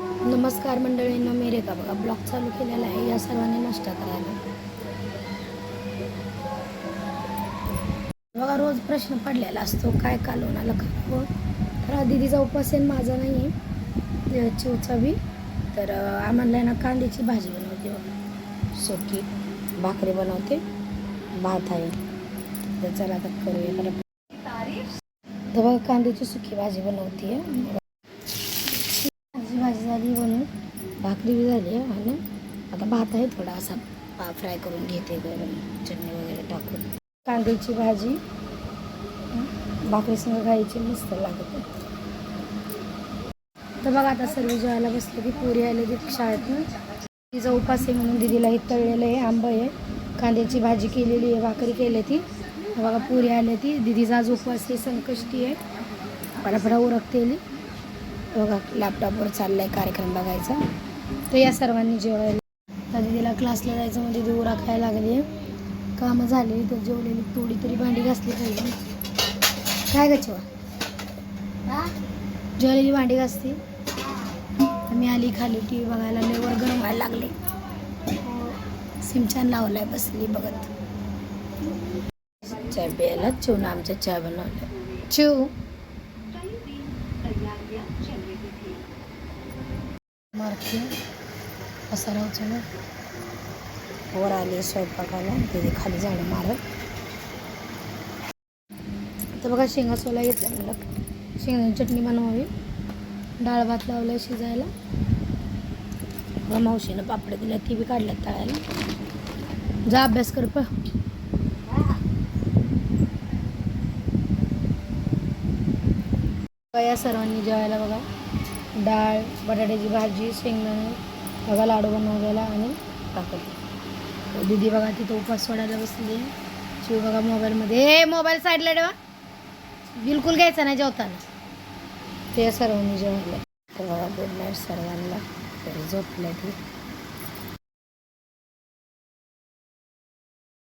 नमस्कार मंडळींना मी का बघा. ब्लॉग चालू केलेला आहे. या सर्वांनी नाश्ता करायला बघा रोज प्रश्न पडलेला असतो काय कालवणाला खावं हो, तर दिदीचा उपवास आहे माझा नाही आहे चिवचा बी. तर आम्हाला ना कांद्याची भाजी बनवते बघा. सुकी भाकरी बनवते. भात आहे. तर चला आता करूया. तर बघा कांद्याची सुकी भाजी बनवते. आहे झाली म्हणून भाकरी बी झाली आहे आणि आता भात आहे थोडा असा. फ्राय करून घेते गरम चटणी वगैरे टाकून. कांद्याची भाजी. भाकरीसंग खायची मस्त लागते. तर बघा आता सर्व जेवायला बसलं की पुरी आले ती शाळेतनं. तिचा उपास आहे म्हणून दिदीला हे तळलेलं आहे आंब आहे. कांद्याची भाजी केलेली आहे भाकरी केली ती. बघा पुरी आली ती. दिदीचा आज उपवास आहे संकष्टी आहे. पडापडा उरकतेली. बघा लॅपटॉपवर चाललाय कार्यक्रम बघायचा. तर या सर्वांनी जेवायला तर दिदीला क्लासला जायचं म्हणजे ती उरकायला लागली आहे कामं झालेली तर जेवलेली थोडी तरी भांडी घासली पाहिजे. काय ग चिवा जेवलेली भांडी घासते? मी आली खाली टी व्ही बघायला लय वर गरम व्हायला लागले. सिमछान लावलाय बसली बघत. चहा प्यायला चिवनं आमच्या चहा? बनवलं चिव मारते. पसारा उचलून वर आले स्वयंपाकाला. तिथे खाली झाडं मारत. तर बघा शेंगा सोला घेतला मला शेंगाची चटणी बनवावी. डाळ भात लावला शिजायला. बघा मावशीनं पापड दिल्या ती बी काढल्यात तळायला. जा अभ्यास कर प या सर्वांनी जेवायला बघा. डाळ बटाट्याची भाजी शेंगदाणे बघा लाडू बनवलेला आणि टाकत दीदी बघा तिथं उपास सोडायला बसली शिव बघा मोबाईलमध्ये हे मोबाईल साईडला ठेवा. बिलकुल घ्यायचा नाही जेवताना. ते सर्वांनी जेवायला तर बघा गुड नाईट सर्वांना. तरी झोपल्या ती.